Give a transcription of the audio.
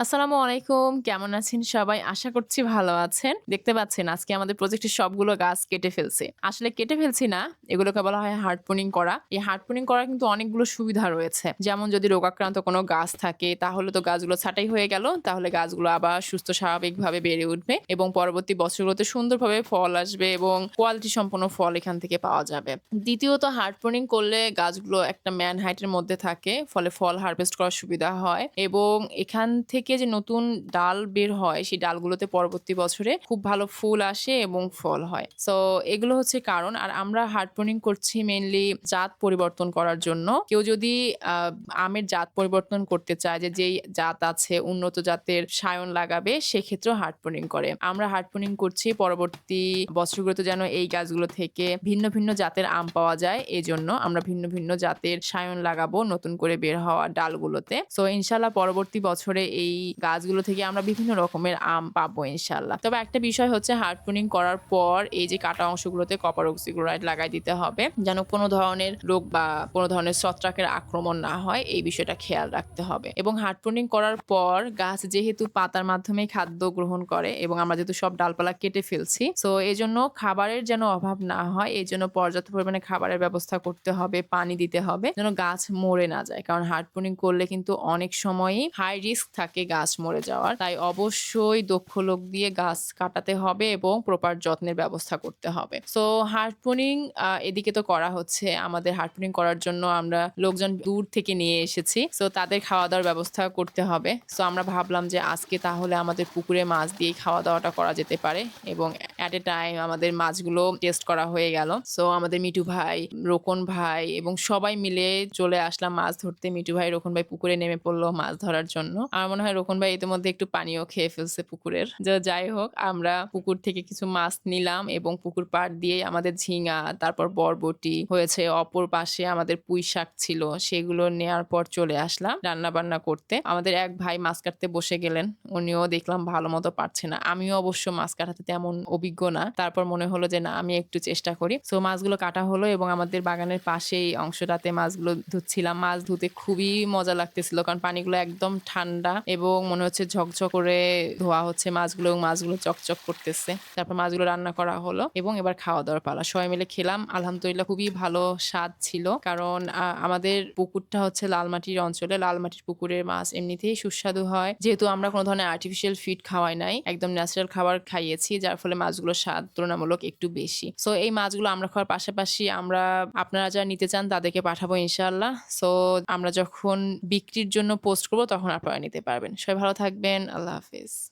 আসসালামু আলাইকুম, কেমন আছেন সবাই? আশা করছি ভালো আছেন। দেখতে পাচ্ছেন, আজকে আমাদের প্রজেক্টের সবগুলো গাছ কেটে ফেলছে। আসলে কেটে ফেলছি না, এগুলোকে বলা হয় হার্ড হার্ডপোনিং করা। এই হার্ড হার্ডপোনিং করার কিন্তু অনেকগুলো সুবিধা রয়েছে। যেমন যদি রোগাক্রান্ত কোনো গাছ থাকে, তাহলে তো গাছগুলো ছাটাই হয়ে গেল, তাহলে গাছগুলো আবার সুস্থ, স্বাভাবিকভাবে বেড়ে উঠবে এবং পরবর্তী বছরগুলোতে সুন্দরভাবে ফল আসবে এবং কোয়ালিটি সম্পন্ন ফল এখান থেকে পাওয়া যাবে। দ্বিতীয়ত, হার্ড হার্ডপোনিং করলে গাছগুলো একটা ম্যান হাইটের মধ্যে থাকে, ফলে ফল হারভেস্ট করার সুবিধা হয় এবং এখান থেকে যে নতুন ডাল বের হয়, সেই ডালগুলোতে পরবর্তী বছরে খুব ভালো ফুল আসে এবং ফল হয়। সো এগুলো হচ্ছে কারণ। আর আমরা হার্ডপোনিং করছি মেনলি জাত পরিবর্তন করার জন্য। কেউ যদি আমের জাত পরিবর্তন করতে চায় যে যেই জাত আছে, উন্নত জাতের সায়ন লাগাবে, সেক্ষেত্রেও হার্ডপোনিং করে। আমরা হার্ডপোনিং করছি, পরবর্তী বছরগুলোতে যেন এই গাছগুলো থেকে ভিন্ন ভিন্ন জাতের আম পাওয়া যায় এই জন্য আমরা ভিন্ন ভিন্ন জাতের সায়ন লাগাবো নতুন করে বের হওয়া ডালগুলোতে। সো ইনশাল্লাহ পরবর্তী বছরে এই গাছগুলো থেকে আমরা বিভিন্ন রকমের আম পাবো ইনশাল্লাহ তবে একটা বিষয় হচ্ছে হার্ডপোনিং করার পর এই যে কাটা অংশগুলোতে কপার অক্সিক্লোরাইড লাগাই দিতে হবে, যেন কোনো ধরনের রোগ বা কোনো ধরনের ছত্রাকের আক্রমণ না হয়, এই বিষয়টা খেয়াল রাখতে হবে। এবং হার্ডপোনিং করার পর গাছ যেহেতু পাতার মাধ্যমে খাদ্য গ্রহণ করে এবং আমরা যেহেতু সব ডালপালা কেটে ফেলছি তো এই জন্য খাবারের যেন অভাব না হয় এই জন্য পর্যাপ্ত পরিমাণে খাবারের ব্যবস্থা করতে হবে, পানি দিতে হবে, যেন গাছ মরে না যায়। কারণ হার্ডপোনিং করলে কিন্তু অনেক সময়ই হাই রিস্ক থাকে গাছ মরে যাওয়ার। তাই অবশ্যই দক্ষ লোক দিয়ে গাছ কাটাতে হবে এবং প্রপার যত্নের ব্যবস্থা করতে হবে। সো হার্ডপোনিং এদিকে তো করা হচ্ছে। আমাদের হার্ডপোনিং করার জন্য আমরা লোকজন দূর থেকে নিয়ে এসেছি। সো তাদের খাওয়া দাওয়ার ব্যবস্থা করতে হবে। সো আমরা ভাবলাম যে আজকে তাহলে আমাদের পুকুরে মাছ দিয়ে খাওয়া দাওয়াটা করা যেতে পারে এবং অ্যাট এ টাইম আমাদের মাছগুলো টেস্ট করা হয়ে গেল। সো আমাদের মিঠু ভাই, রোকন ভাই এবং সবাই মিলে চলে আসলাম মাছ ধরতে। মিঠু ভাই, রোকন ভাই পুকুরে নেমে পড়ল মাছ ধরার জন্য। আমার মনে হয় রোকন ভাই ইতিমধ্যে একটু পানিও খেয়ে ফেলছে পুকুরের। যাই হোক, আমরা পুকুর থেকে কিছু মাছ নিলাম এবং পুকুর পাড় দিয়ে আমাদের ঝিঙা, তারপর বরবটি হয়েছে। অপর পাশে আমাদের পুঁই শাক ছিল, সেগুলো নেয়ার পর চলে আসলাম রান্না বান্না করতে। আমাদের এক ভাই মাছ কাটতে বসে গেলেন। উনিও দেখলাম ভালো মতো পারছে না। আমিও অবশ্য মাছ কাটাতে তেমন অভিজ্ঞ না। তারপর মনে হলো যে, না, আমি একটু চেষ্টা করি। সো মাছগুলো কাটা হলো এবং আমাদের বাগানের পাশেই অংশটাতে মাছগুলো ধুচ্ছিলাম। মাছ ধুতে খুবই মজা লাগতেছিল কারণ পানিগুলো একদম ঠান্ডা এবং মনে হচ্ছে ঝকঝক করে ধোয়া হচ্ছে মাছগুলো এবং মাছগুলো চকচক করতেছে। তারপর মাছগুলো রান্না করা হলো এবং এবার খাওয়া দাওয়ার পালা। সবাই মিলে খেলাম। আলহামদুলিল্লাহ খুবই ভালো স্বাদ ছিল কারণ আমাদের পুকুরটা হচ্ছে লালমাটির অঞ্চলে। লালমাটির পুকুরের মাছ এমনিতেই সুস্বাদু হয়। যেহেতু আমরা কোনো ধরনের আর্টিফিশিয়াল ফিড খাওয়াই নাই, একদম ন্যাচারাল খাবার খাইয়েছি, যার ফলে মাছগুলোর স্বাদ তুলনামূলক একটু বেশি। সো এই মাছগুলো আমরা খাওয়ার পাশাপাশি আমরা, আপনারা যারা নিতে চান তাদেরকে পাঠাবো ইনশাল্লাহ সো আমরা যখন বিক্রির জন্য পোস্ট করব তখন আপনারা নিতে পারবেন। সবাই ভালো থাকবেন। আল্লাহ হাফিজ।